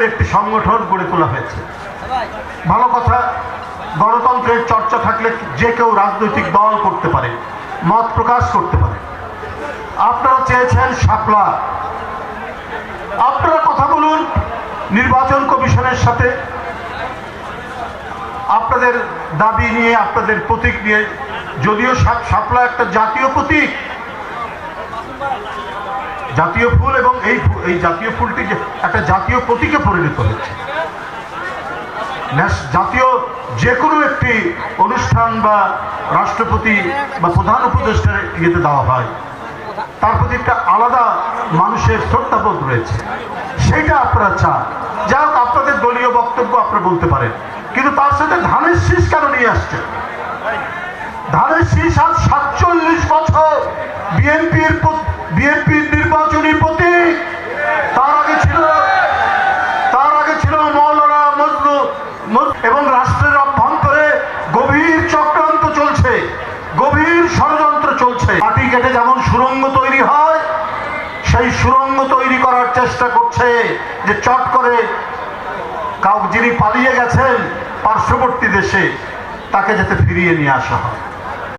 করে একটি সংগঠন গড়ে তোলা হয়েছে। ভালো কথা, গণতন্ত্রের চর্চা থাকলে যে কেউ রাজনৈতিক দল করতে পারে, মত প্রকাশ করতে পারে। আপনারা চেয়েছেন শাপলা। আপনারা কথা বলুন নির্বাচন কমিশনের সাথে। আপনাদের দাবি নিয়ে, আপনাদের প্রতীক নিয়ে, যদিও শাপলা একটা জাতীয় প্রতীক। জাতীয় ফুল এবং এই এই জাতীয় ফুলটি একটা জাতীয় প্রতীকে পরিণত হচ্ছে জাতীয় যে কোনো একটি অনুষ্ঠান বা রাষ্ট্রপতি বা প্রধান উপদেষ্টার ইয়েতে দেওয়া হয়, তার প্রতি একটা আলাদা মানুষের শ্রদ্ধাবোধ রয়েছে। সেইটা আপনারা চান। যা আপনাদের দলীয় বক্তব্য আপনারা বলতে পারেন। কিন্তু তার সাথে ধানের শীষ কেন নিয়ে আসছে? ধানের শীষ আজ সাতচল্লিশ বছর বিএনপির বিএনপির নির্বাচনী প্রতীক। তার আগে ছিল, তার আগে ছিল মৌলানা মজনু মজ- এবং রাষ্ট্রের অভ্যন্তরে গভীর চক্রান্ত চলছে, গভীর ষড়যন্ত্র চলছে। মাটি কেটে যেমন সুরঙ্গ তৈরি হয়, সেই সুরঙ্গ তৈরি করার চেষ্টা করছে যে চট করে কাউ যিনি পালিয়ে গেছেন পার্শ্ববর্তী দেশে, তাকে যাতে ফিরিয়ে নিয়ে আসা হয়।